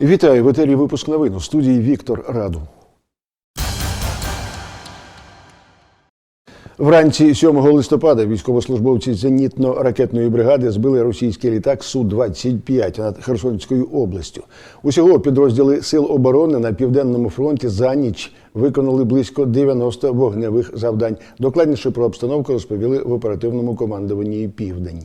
Вітаю в етері випуск новин у студії Віктор Раду. Вранці 7 листопада військовослужбовці зенітно-ракетної бригади збили російський літак Су-25 над Херсонською областю. Усього підрозділи Сил оборони на південному фронті за ніч виконали близько 90 вогневих завдань. Докладніше про обстановку розповіли в оперативному командуванні Південь.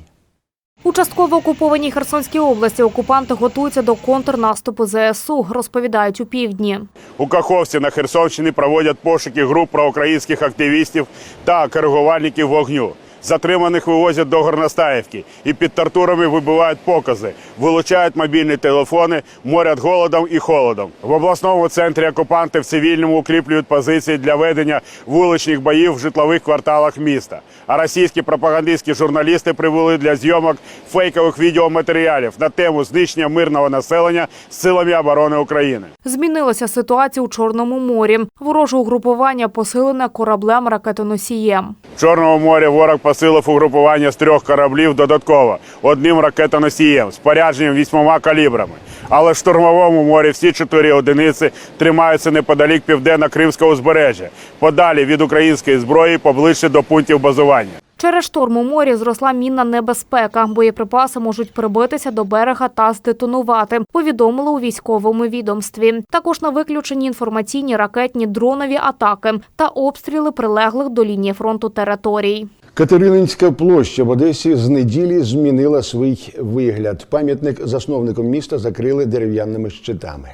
У частково окупованій Херсонській області окупанти готуються до контрнаступу ЗСУ, розповідають у півдні. У Каховці на Херсонщині проводять пошуки груп проукраїнських активістів та коригувальників вогню. Затриманих вивозять до Горностаївки і під тортурами вибивають покази, вилучають мобільні телефони, морять голодом і холодом. В обласному центрі окупанти в цивільному укріплюють позиції для ведення вуличних боїв в житлових кварталах міста. А російські пропагандистські журналісти прибули для зйомок фейкових відеоматеріалів на тему знищення мирного населення силами оборони України. Змінилася ситуація у Чорному морі. Вороже угрупування посилене кораблем ракетоносієм. В Чорному морі ворог посилив угрупування з трьох кораблів додатково одним ракетоносієм, спорядженням вісьмома калібрами. Але в штурмовому морі всі чотири одиниці тримаються неподалік південно-кримського узбережжя, подалі від української зброї, поближче до пунктів базування. Через шторм у морі зросла мінна небезпека. Боєприпаси можуть прибитися до берега та здетонувати. Повідомили у військовому відомстві. Також на виключені інформаційні ракетні дронові атаки та обстріли прилеглих до лінії фронту територій. Катерининська площа в Одесі з неділі змінила свій вигляд. Пам'ятник засновникам міста закрили дерев'яними щитами.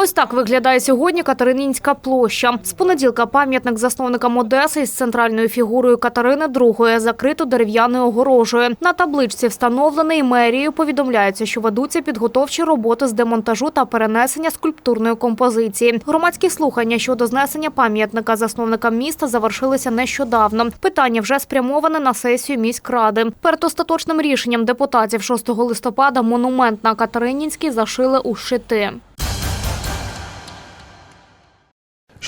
Ось так виглядає сьогодні Катеринінська площа. З понеділка пам'ятник засновникам Одеси із центральною фігурою Катерини II закрито дерев'яною огорожею. На табличці встановлений мерією повідомляється, що ведуться підготовчі роботи з демонтажу та перенесення скульптурної композиції. Громадські слухання щодо знесення пам'ятника засновникам міста завершилися нещодавно. Питання вже спрямоване на сесію міськради. Перед остаточним рішенням депутатів 6 листопада монумент на Катеринінській зашили у щити.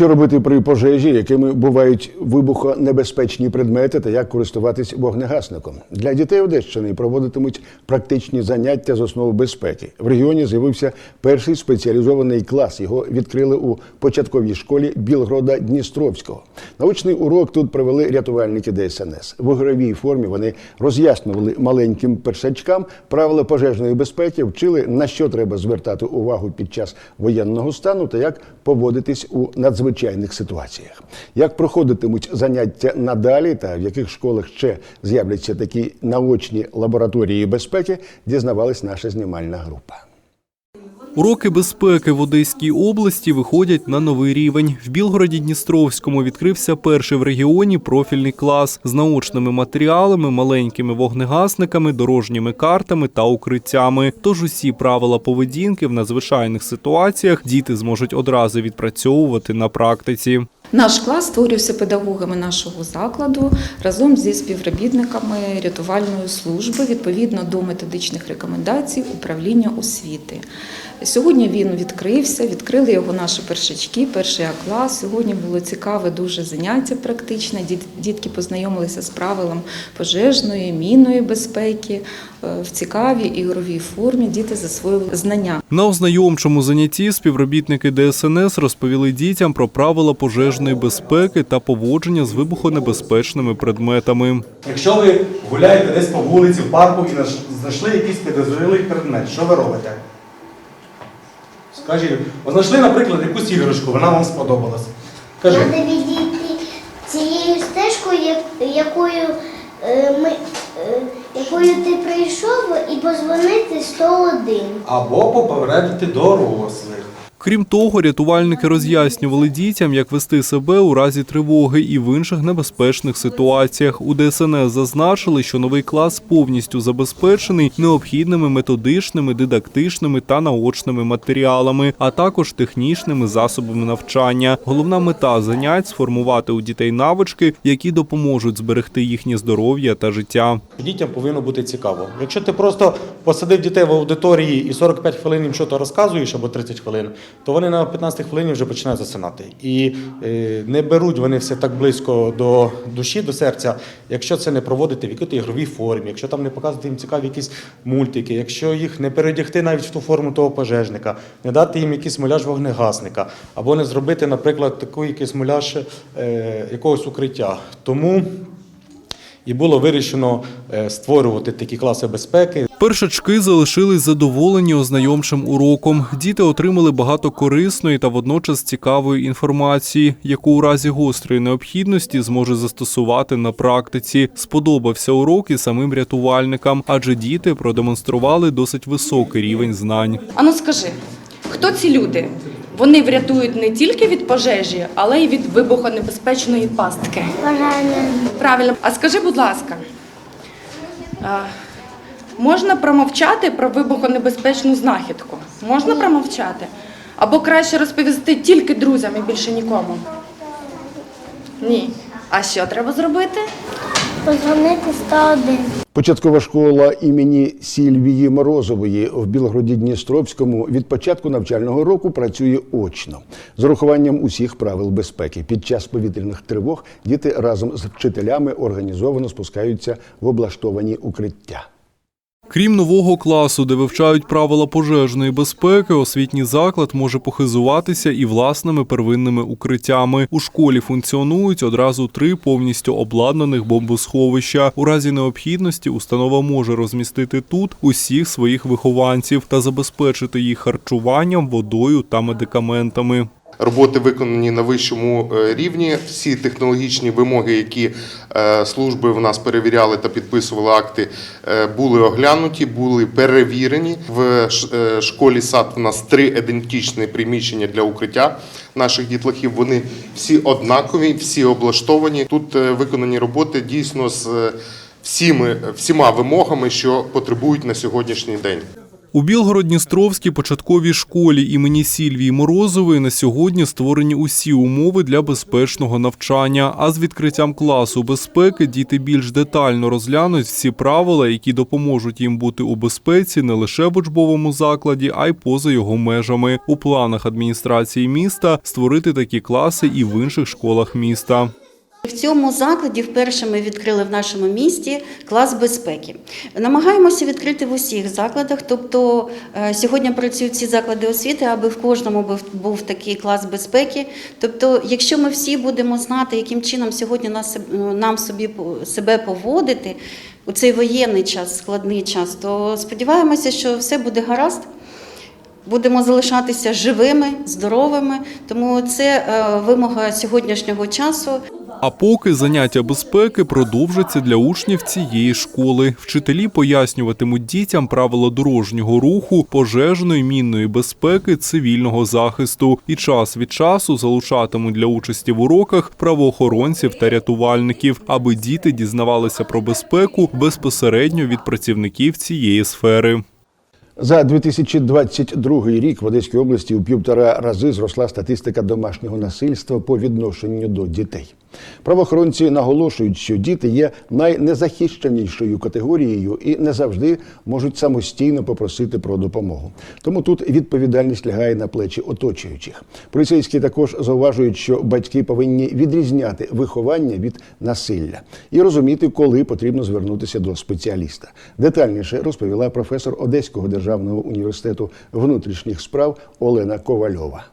Що робити при пожежі, якими бувають вибухонебезпечні предмети та як користуватись вогнегасником? Для дітей Одещини проводитимуть практичні заняття з основ безпеки. В регіоні з'явився перший спеціалізований клас. Його відкрили у початковій школі Білгорода Дністровського. Научний урок тут провели рятувальники ДСНС. В ігровій формі вони роз'яснювали маленьким першачкам правила пожежної безпеки, вчили на що треба звертати увагу під час воєнного стану та як поводитись у надзвичайних ситуаціях. Як проходитимуть заняття надалі та в яких школах ще з'являться такі наочні лабораторії безпеки, дізнавалась наша знімальна група. Уроки безпеки в Одеській області виходять на новий рівень. В Білгороді Дністровському відкрився перший в регіоні профільний клас з наочними матеріалами, маленькими вогнегасниками, дорожніми картами та укриттями. Тож усі правила поведінки в надзвичайних ситуаціях діти зможуть одразу відпрацьовувати на практиці. Наш клас створювався педагогами нашого закладу разом зі співробітниками рятувальної служби відповідно до методичних рекомендацій управління освіти. Сьогодні він відкрився, відкрили його наші першачки, перший А клас. Сьогодні було цікаве дуже заняття практичне. Діт- Дітки познайомилися з правилом пожежної, мінної безпеки Е, в цікавій ігровій формі. Діти засвоїли знання. На ознайомчому занятті співробітники ДСНС розповіли дітям про правила пожежної безпеки та поводження з вибухонебезпечними предметами. Якщо ви гуляєте десь по вулиці, в парку і наш- знайшли якийсь підозрілий предмет, що ви робите? Ви знайшли, наприклад, якусь іграшку, вона вам сподобалась. Кажи, Треба відійти цією стежкою, якою, е, ми, е, якою ти прийшов, і позвонити 101. або попередити дорослих. Крім того, рятувальники роз'яснювали дітям, як вести себе у разі тривоги і в інших небезпечних ситуаціях. У ДСНС зазначили, що новий клас повністю забезпечений необхідними методичними, дидактичними та наочними матеріалами, а також технічними засобами навчання. Головна мета занять сформувати у дітей навички, які допоможуть зберегти їхнє здоров'я та життя. Дітям повинно бути цікаво. Якщо ти просто посадив дітей в аудиторії і 45 хвилин їм щось розказуєш або 30 хвилин, то вони на 15 хвилині вже починають засинати. І е, не беруть вони все так близько до душі, до серця, якщо це не проводити в якій ігровій формі, якщо там не показувати їм цікаві якісь мультики, якщо їх не передягти навіть в ту форму того пожежника, не дати їм якийсь муляж вогнегасника, або не зробити, наприклад, такий якийсь муляж е, якогось укриття. Тому і було вирішено е, створювати такі класи безпеки. Першачки залишились задоволені ознайомчим уроком. Діти отримали багато корисної та водночас цікавої інформації, яку у разі гострої необхідності зможе застосувати на практиці. Сподобався урок і самим рятувальникам, адже діти продемонстрували досить високий рівень знань. Ану скажи, хто ці люди? Вони врятують не тільки від пожежі, але й від вибухонебезпечної пастки. Правильно. А скажи, будь ласка, можна промовчати про вибухонебезпечну знахідку? Можна промовчати? Або краще розповісти тільки друзям і більше нікому? Ні. А що треба зробити? Позвонити 101. Початкова школа імені Сільвії Морозової в Білгороді Дністровському від початку навчального року працює очно з урахуванням усіх правил безпеки. Під час повітряних тривог діти разом з вчителями організовано спускаються в облаштовані укриття. Крім нового класу, де вивчають правила пожежної безпеки, освітній заклад може похизуватися і власними первинними укриттями. У школі функціонують одразу три повністю обладнаних бомбосховища. У разі необхідності установа може розмістити тут усіх своїх вихованців та забезпечити їх харчуванням, водою та медикаментами. Роботи виконані на вищому е, рівні. Всі технологічні вимоги, які е, служби в нас перевіряли та підписували акти, е, були оглянуті, були перевірені. В школі сад в нас три ідентичні приміщення для укриття наших дітлахів. Вони всі однакові, всі облаштовані. Тут виконані роботи дійсно з всіми, всіма вимогами, що потребують на сьогоднішній день. У Білгород-Дністровській початковій школі імені Сільвії Морозової на сьогодні створені усі умови для безпечного навчання. А з відкриттям класу безпеки діти більш детально розглянуть всі правила, які допоможуть їм бути у безпеці не лише в учбовому закладі, а й поза його межами. У планах адміністрації міста створити такі класи і в інших школах міста. В цьому закладі вперше ми відкрили в нашому місті клас безпеки. Намагаємося відкрити в усіх закладах. Тобто е, сьогодні працюють ці заклади освіти, аби в кожному був, такий клас безпеки. Тобто, якщо ми всі будемо знати, яким чином сьогодні нас, нам собі себе поводити у цей воєнний час, складний час, то сподіваємося, що все буде гаразд. Будемо залишатися живими, здоровими, тому це е, вимога сьогоднішнього часу. А поки заняття безпеки продовжаться для учнів цієї школи. Вчителі пояснюватимуть дітям правила дорожнього руху, пожежної, мінної безпеки, цивільного захисту і час від часу залучатимуть для участі в уроках правоохоронців та рятувальників, аби діти дізнавалися про безпеку безпосередньо від працівників цієї сфери. За 2022 рік в Одеській області у півтора рази зросла статистика домашнього насильства по відношенню до дітей. Правоохоронці наголошують, що діти є найнезахищенішою категорією і не завжди можуть самостійно попросити про допомогу. Тому тут відповідальність лягає на плечі оточуючих. Поліцейські також зауважують, що батьки повинні відрізняти виховання від насилля і розуміти, коли потрібно звернутися до спеціаліста. Детальніше розповіла професор Одеського державного університету внутрішніх справ Олена Ковальова.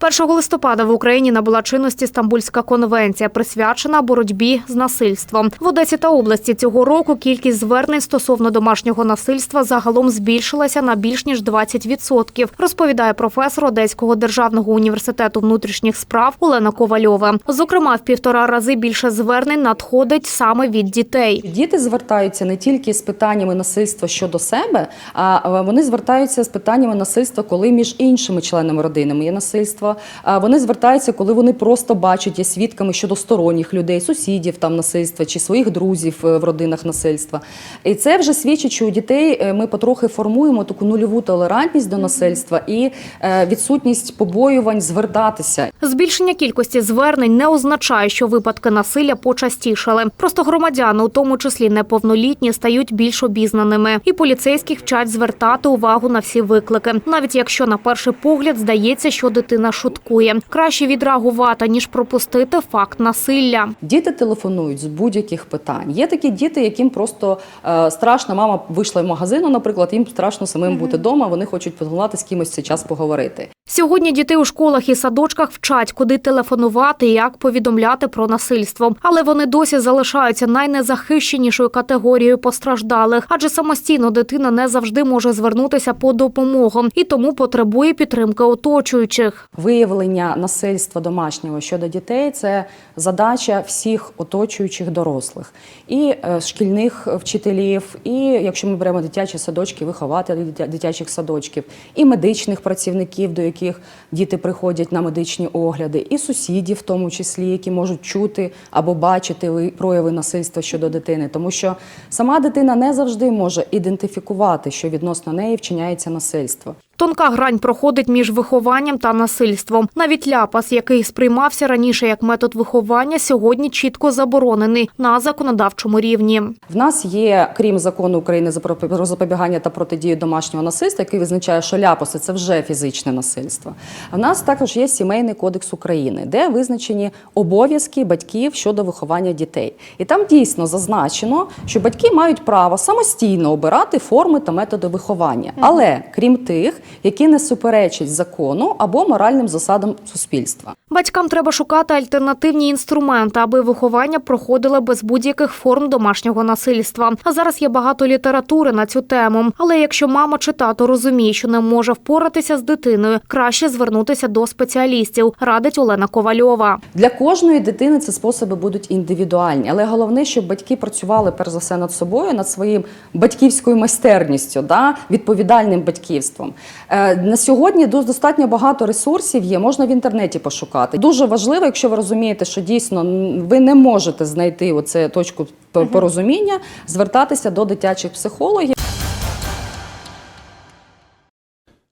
1 листопада в Україні набула чинності Стамбульська конвенція, присвячена боротьбі з насильством. В Одесі та області цього року кількість звернень стосовно домашнього насильства загалом збільшилася на більш ніж 20%, розповідає професор Одеського державного університету внутрішніх справ Олена Ковальова. Зокрема, в півтора рази більше звернень надходить саме від дітей. Діти звертаються не тільки з питаннями насильства щодо себе, а вони звертаються з питаннями насильства, коли між іншими членами родини є насильство, насильства. Вони звертаються, коли вони просто бачать, є свідками щодо сторонніх людей, сусідів там насильства чи своїх друзів е, в родинах насильства. І це вже свідчить, що у дітей е, ми потрохи формуємо таку нульову толерантність до насильства і е, відсутність побоювань звертатися. Збільшення кількості звернень не означає, що випадки насилля почастішали. Просто громадяни, у тому числі неповнолітні, стають більш обізнаними, і поліцейських вчать звертати увагу на всі виклики, навіть якщо на перший погляд здається, що дитина шуткує. Краще відреагувати ніж пропустити факт насилля. Діти телефонують з будь-яких питань. Є такі діти, яким просто е, страшно. Мама вийшла в магазину, наприклад, їм страшно самим бути вдома. Вони хочуть подолати з кимось цей час поговорити. Сьогодні дітей у школах і садочках вчать, куди телефонувати і як повідомляти про насильство. Але вони досі залишаються найнезахищенішою категорією постраждалих, адже самостійно дитина не завжди може звернутися по допомогу і тому потребує підтримки оточуючих. Виявлення насильства домашнього щодо дітей це задача всіх оточуючих дорослих і е, шкільних вчителів, і якщо ми беремо дитячі садочки, вихователів дитячих садочків, і медичних працівників, до яких діти приходять на медичні огляди, і сусідів, в тому числі, які можуть чути або бачити прояви насильства щодо дитини, тому що сама дитина не завжди може ідентифікувати, що відносно неї вчиняється насильство. Тонка грань проходить між вихованням та насильством. Навіть ляпас, який сприймався раніше як метод виховання, сьогодні чітко заборонений на законодавчому рівні. В нас є, крім закону України за про- запобігання та протидію домашнього насильства, який визначає, що ляпоси це вже фізичне насильство. В нас також є сімейний кодекс України, де визначені обов'язки батьків щодо виховання дітей. І там дійсно зазначено, що батьки мають право самостійно обирати форми та методи виховання, але крім тих, які не суперечать закону або моральним засадам суспільства. Батькам треба шукати альтернативні інструменти, аби виховання проходило без будь-яких форм домашнього насильства. А зараз є багато літератури на цю тему. Але якщо мама чи тато розуміє, що не може впоратися з дитиною, краще звернутися до спеціалістів, радить Олена Ковальова. Для кожної дитини ці способи будуть індивідуальні, але головне, щоб батьки працювали перш за все над собою, над своїм батьківською майстерністю, да, відповідальним батьківством. Е, на сьогодні достатньо багато ресурсів є, можна в інтернеті пошукати. Дуже важливо, якщо ви розумієте, що дійсно ви не можете знайти оце точку порозуміння, звертатися до дитячих психологів.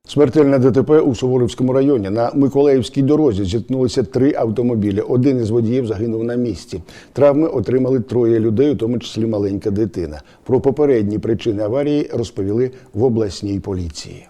Смертельне ДТП у Суворовському районі. На Миколаївській дорозі зіткнулися три автомобілі. Один із водіїв загинув на місці. Травми отримали троє людей, у тому числі маленька дитина. Про попередні причини аварії розповіли в обласній поліції.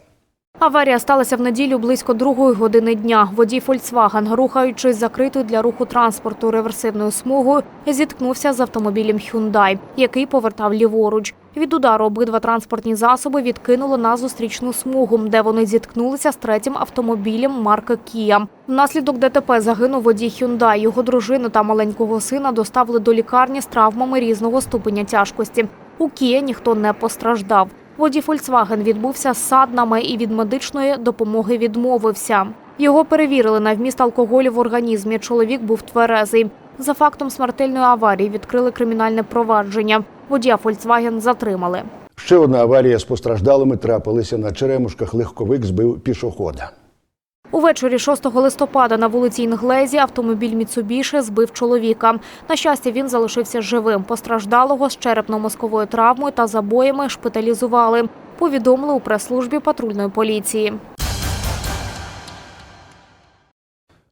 Аварія сталася в неділю близько другої години дня. Водій Volkswagen, рухаючись закритою для руху транспорту реверсивною смугою, зіткнувся з автомобілем Hyundai, який повертав ліворуч. Від удару обидва транспортні засоби відкинуло на зустрічну смугу, де вони зіткнулися з третім автомобілем марки Kia. Внаслідок ДТП загинув водій Hyundai. Його дружину та маленького сина доставили до лікарні з травмами різного ступеня тяжкості. У Kia ніхто не постраждав. Водій Фольксваген відбувся з саднами і від медичної допомоги відмовився. Його перевірили на вміст алкоголю в організмі. Чоловік був тверезий. За фактом смертельної аварії відкрили кримінальне провадження. Водія Фольксваген затримали. Ще одна аварія з постраждалими трапилася на Черемушках. Легковик збив пішохода. Увечері 6 листопада на вулиці Інглезі автомобіль Міцубіші збив чоловіка. На щастя, він залишився живим. Постраждалого з черепно-мозковою травмою та забоями шпиталізували. Повідомили у прес-службі патрульної поліції.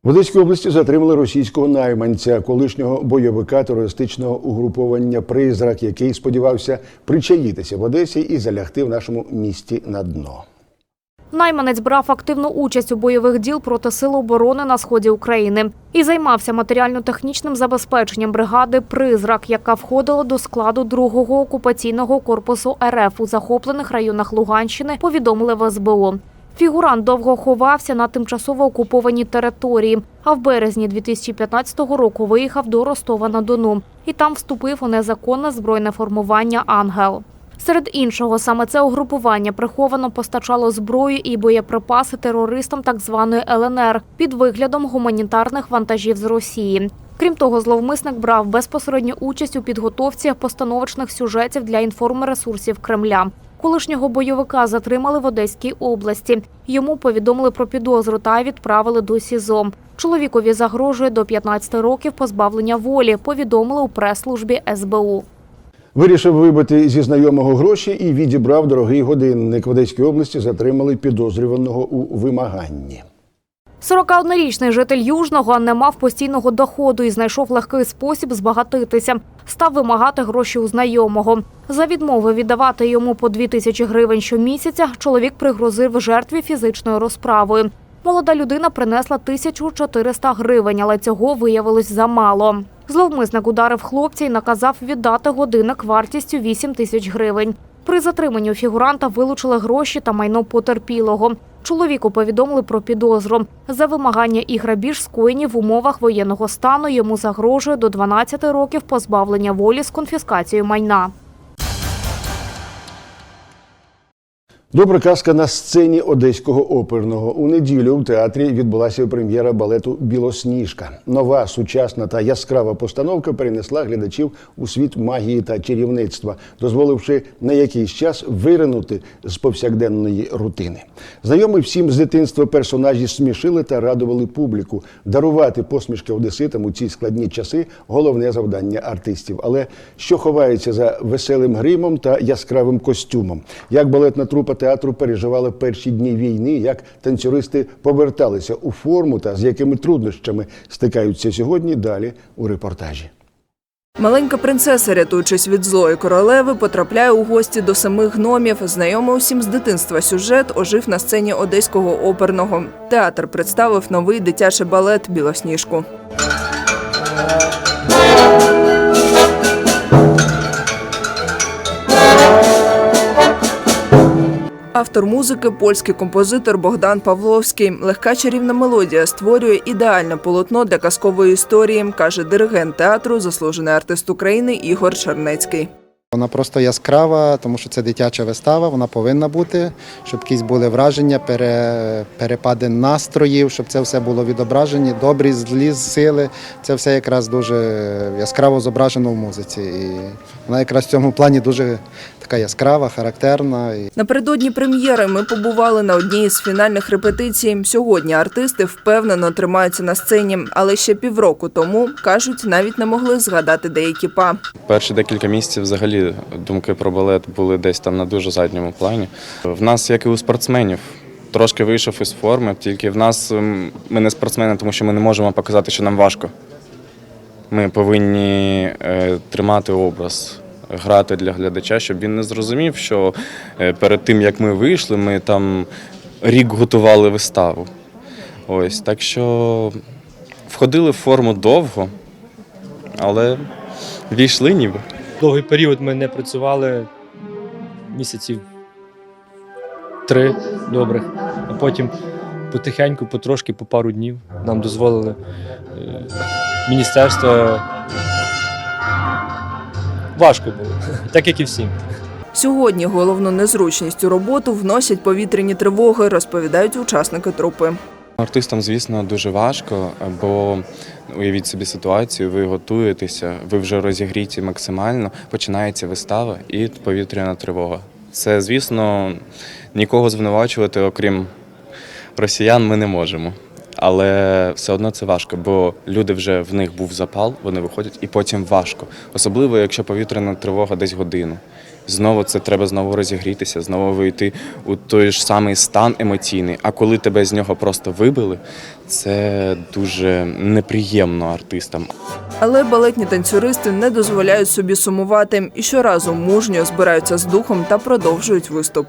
В Одеській області затримали російського найманця, колишнього бойовика терористичного угруповання Призрак, який сподівався причаїтися в Одесі і залягти в нашому місті на дно. Найманець брав активну участь у бойових діл проти сил оборони на сході України і займався матеріально-технічним забезпеченням бригади Призрак, яка входила до складу другого окупаційного корпусу РФ у захоплених районах Луганщини. Повідомили в СБУ. Фігурант довго ховався на тимчасово окупованій території, а в березні 2015 року виїхав до Ростова на Дону і там вступив у незаконне збройне формування Ангел. Серед іншого, саме це угрупування приховано постачало зброю і боєприпаси терористам так званої ЛНР під виглядом гуманітарних вантажів з Росії. Крім того, зловмисник брав безпосередню участь у підготовці постановочних сюжетів для інформресурсів Кремля. Колишнього бойовика затримали в Одеській області. Йому повідомили про підозру та відправили до СІЗО. Чоловікові загрожує до 15 років позбавлення волі, повідомили у прес-службі СБУ. Вирішив вибити зі знайомого гроші і відібрав дорогий годинник. В Одеській області затримали підозрюваного у вимаганні. 41-річний житель Южного не мав постійного доходу і знайшов легкий спосіб збагатитися. Став вимагати гроші у знайомого. За відмови віддавати йому по 2 тисячі гривень щомісяця чоловік пригрозив жертві фізичною розправою. Молода людина принесла 1400 гривень, але цього виявилось замало. Зловмисник ударив хлопця і наказав віддати годинник вартістю 8 тисяч гривень. При затриманні фігуранта вилучили гроші та майно потерпілого. Чоловіку повідомили про підозру. За вимагання і грабіж скоєні в умовах воєнного стану йому загрожує до 12 років позбавлення волі з конфіскацією майна. Добра казка на сцені одеського оперного. У неділю в театрі відбулася прем'єра балету Білосніжка. Нова, сучасна та яскрава постановка перенесла глядачів у світ магії та чарівництва, дозволивши на якийсь час виринути з повсякденної рутини. Знайомі всім з дитинства персонажі смішили та радували публіку. Дарувати посмішки одеситам у ці складні часи головне завдання артистів. Але що ховається за веселим гримом та яскравим костюмом? Як балетна трупа театру переживала перші дні війни, як танцюристи поверталися у форму та з якими труднощами стикаються сьогодні. Далі у репортажі. Маленька принцеса, рятуючись від злої королеви, потрапляє у гості до семи гномів. Знайомий усім з дитинства сюжет ожив на сцені одеського оперного. Театр представив новий дитячий балет Білосніжку. Автор музики польський композитор Богдан Павловський. Легка чарівна мелодія створює ідеальне полотно для казкової історії, каже диригент театру, заслужений артист України Ігор Чернецький. Вона просто яскрава, тому що це дитяча вистава, вона повинна бути, щоб якісь були враження, пере, перепади настроїв, щоб це все було відображені, добрі, злі сили. Це все якраз дуже яскраво зображено в музиці. І вона якраз в цьому плані дуже така яскрава, характерна. Напередодні прем'єри ми побували на одній із фінальних репетицій. Сьогодні артисти впевнено тримаються на сцені, але ще півроку тому кажуть, навіть не могли згадати деякі па. Перші декілька місяців взагалі думки про балет були десь там на дуже задньому плані. В нас, як і у спортсменів, трошки вийшов із форми, тільки в нас ми не спортсмени, тому що ми не можемо показати, що нам важко. Ми повинні е, тримати образ, грати для глядача, щоб він не зрозумів, що е, перед тим як ми вийшли, ми там рік готували виставу. Ось так що входили в форму довго, але війшли ніби. Довгий період ми не працювали місяців три добрих, а потім потихеньку, потрошки, по пару днів нам дозволили е, міністерство. Важко було, так як і всім. Сьогодні головну незручність у роботу вносять повітряні тривоги, розповідають учасники трупи. Артистам, звісно, дуже важко, бо уявіть собі ситуацію, ви готуєтеся, ви вже розігріті максимально, починається вистава і повітряна тривога. Це, звісно, нікого звинувачувати, окрім росіян, ми не можемо. Але все одно це важко, бо люди вже в них був запал, вони виходять, і потім важко. Особливо, якщо повітряна тривога десь годину. Знову це треба знову розігрітися, знову вийти у той ж самий стан емоційний. А коли тебе з нього просто вибили, це дуже неприємно артистам. Але балетні танцюристи не дозволяють собі сумувати і щоразу мужньо збираються з духом та продовжують виступ.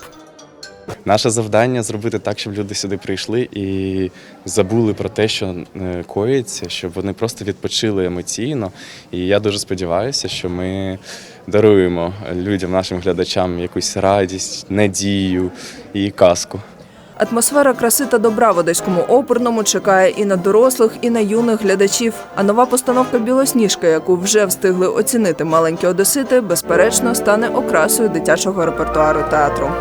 Наше завдання зробити так, щоб люди сюди прийшли і забули про те, що е, коїться, щоб вони просто відпочили емоційно. І я дуже сподіваюся, що ми даруємо людям, нашим глядачам якусь радість, надію і казку. Атмосфера краси та добра в одеському оперному чекає і на дорослих, і на юних глядачів. А нова постановка Білосніжка, яку вже встигли оцінити маленькі одесити, безперечно стане окрасою дитячого репертуару театру.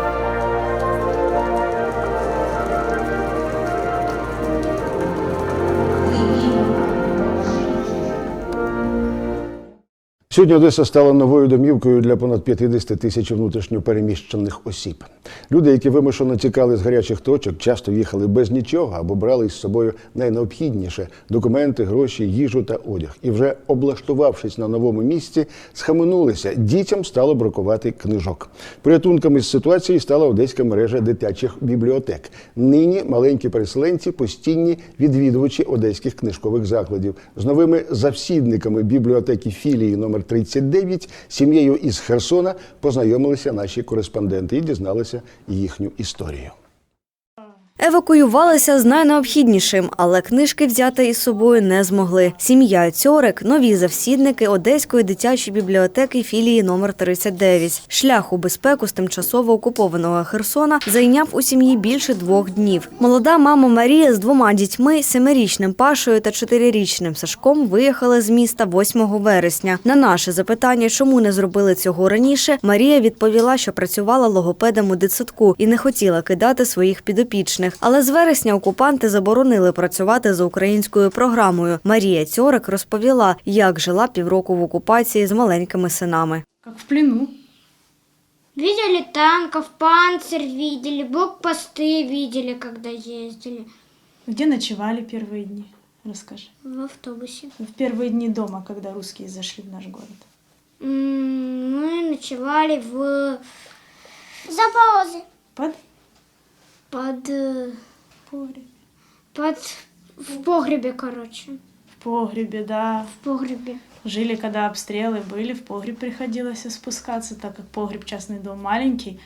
Сьогодні Одеса стала новою домівкою для понад 50 тисяч внутрішньо переміщених осіб. Люди, які вимушено тікали з гарячих точок, часто їхали без нічого або брали із собою найнеобхідніше документи, гроші, їжу та одяг. І вже облаштувавшись на новому місці, схаменулися. Дітям стало бракувати книжок. Порятунками з ситуації стала одеська мережа дитячих бібліотек. Нині маленькі переселенці постійні відвідувачі одеських книжкових закладів з новими завсідниками бібліотеки філії номер 39 сім'єю із Херсона познайомилися наші кореспонденти і дізналися їхню історію. Евакуювалися з найнеобхіднішим, але книжки взяти із собою не змогли. Сім'я Цьорик – нові завсідники Одеської дитячої бібліотеки філії номер 39. Шлях у безпеку з тимчасово окупованого Херсона зайняв у сім'ї більше двох днів. Молода мама Марія з двома дітьми, семирічним Пашою та чотирирічним Сашком, виїхали з міста 8 вересня. На наше запитання, чому не зробили цього раніше, Марія відповіла, що працювала логопедом у дитсадку і не хотіла кидати своїх підопічних Але з вересня окупанти заборонили працювати за українською програмою. Марія Цьорик розповіла, як жила півроку в окупації з маленькими синами. Як в плену. Видели танков, панцирь видели, блокпосты видели, когда ездили. Где ночевали первые дни? Расскажи. В автобусе. В первые дни дома, когда русские зашли в наш город. М, Мы ночевали в... Запорожье. Под? Под... э, Погребе. Под... В погребе, короче. В погребе, да. В погребе. Жили, когда обстрелы были, в погреб приходилось спускаться, так как погреб частный дом маленький.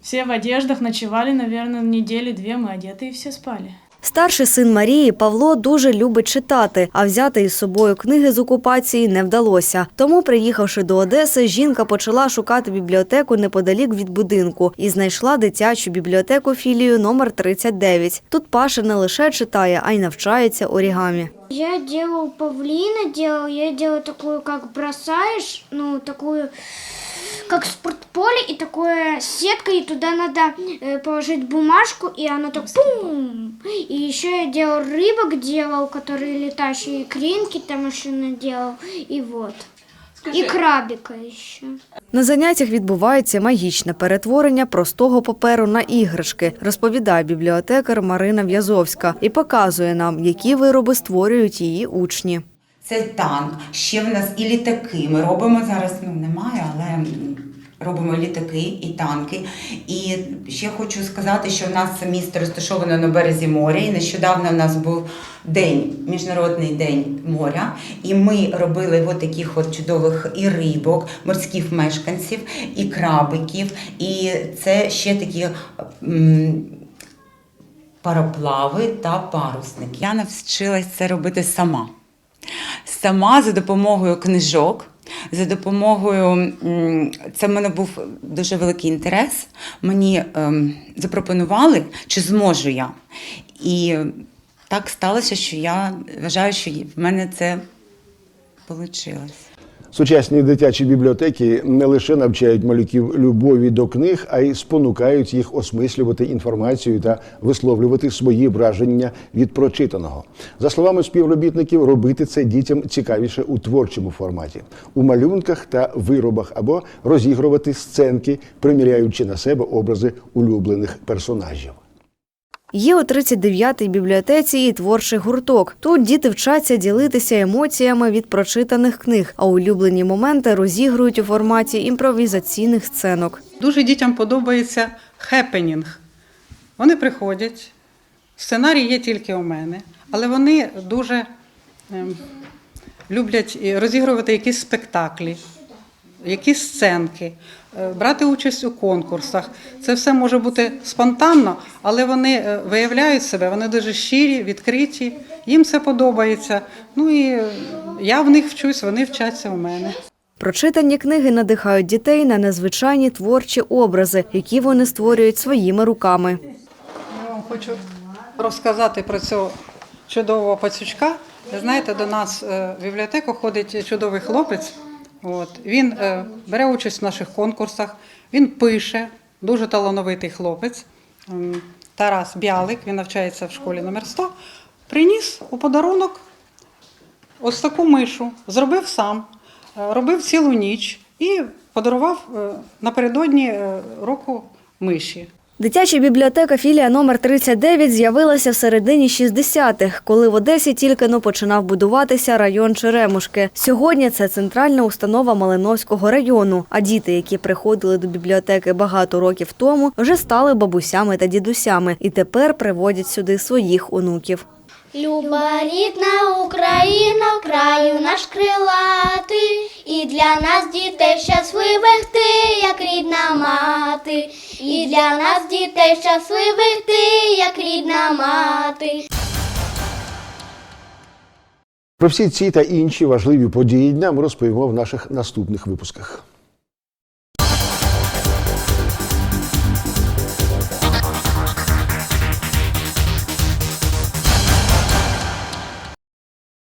Все в одеждах ночевали, наверное, недели две мы одетые все спали. Старший син Марії Павло дуже любить читати, а взяти із собою книги з окупації не вдалося. Тому, приїхавши до Одеси, жінка почала шукати бібліотеку неподалік від будинку і знайшла дитячу бібліотеку філію номер 39. Тут Паша не лише читає, а й навчається орігамі. Я делал павлина, делал, я делал такую, как бросаешь, ну, такую, как спортполе, и такое сетка, и туда надо э, положить бумажку, и оно так пум. И еще я делал рыбок, делал, которые летающие, и кринки там еще наделал, и вот. И крабика еще. На заняттях відбувається магічне перетворення простого паперу на іграшки, розповідає бібліотекар Марина В'язовська і показує нам, які вироби створюють її учні. Це танк. Ще в нас і літаки. Ми робимо зараз, ну немає, але робимо літаки і танки. І ще хочу сказати, що в нас місто розташоване на березі моря. І нещодавно в нас був день, міжнародний день моря. І ми робили от таких от чудових і рибок, морських мешканців, і крабиків. І це ще такі. Пароплави та парусники. Я навчилась це робити сама сама за допомогою книжок, за допомогою це в мене був дуже великий інтерес. Мені ем, запропонували, чи зможу я. І так сталося, що я вважаю, що в мене це вийшло. Сучасні дитячі бібліотеки не лише навчають малюків любові до книг, а й спонукають їх осмислювати інформацію та висловлювати свої враження від прочитаного. За словами співробітників, робити це дітям цікавіше у творчому форматі, у малюнках та виробах або розігрувати сценки, приміряючи на себе образи улюблених персонажів. Є у 39-й бібліотеці і творчий гурток. Тут діти вчаться ділитися емоціями від прочитаних книг, а улюблені моменти розігрують у форматі імпровізаційних сценок. Дуже дітям подобається хепенінг. Вони приходять, сценарій є тільки у мене, але вони дуже ем, люблять розігрувати якісь спектаклі, якісь сценки, брати участь у конкурсах. Це все може бути спонтанно, але вони е, виявляють себе, вони дуже щирі, відкриті, їм це подобається. Ну і е, я в них вчусь, вони вчаться у мене. Прочитані книги надихають дітей на незвичайні творчі образи, які вони створюють своїми руками. Я вам хочу розказати про цього чудового пацючка. Знаєте, до нас е, в бібліотеку ходить чудовий хлопець. От. Він е, бере участь в наших конкурсах, він пише, дуже талановитий хлопець. Тарас Бялик, він навчається в школі номер 100, приніс у подарунок ось таку мишу, зробив сам. е, робив цілу ніч і подарував е, напередодні е, року миші. Дитяча бібліотека філія номер 39 з'явилася в середині 60-х, коли в Одесі тільки но починав будуватися район Черемушки. Сьогодні це центральна установа Малиновського району. А діти, які приходили до бібліотеки багато років тому, вже стали бабусями та дідусями і тепер приводять сюди своїх онуків. Люба рідна Україна, краю наш крилатий, і для нас дітей щасливих ти, як рідна мати, і для нас дітей щасливих ти, як рідна мати. Про всі ці та інші важливі події дня ми розповімо в наших наступних випусках.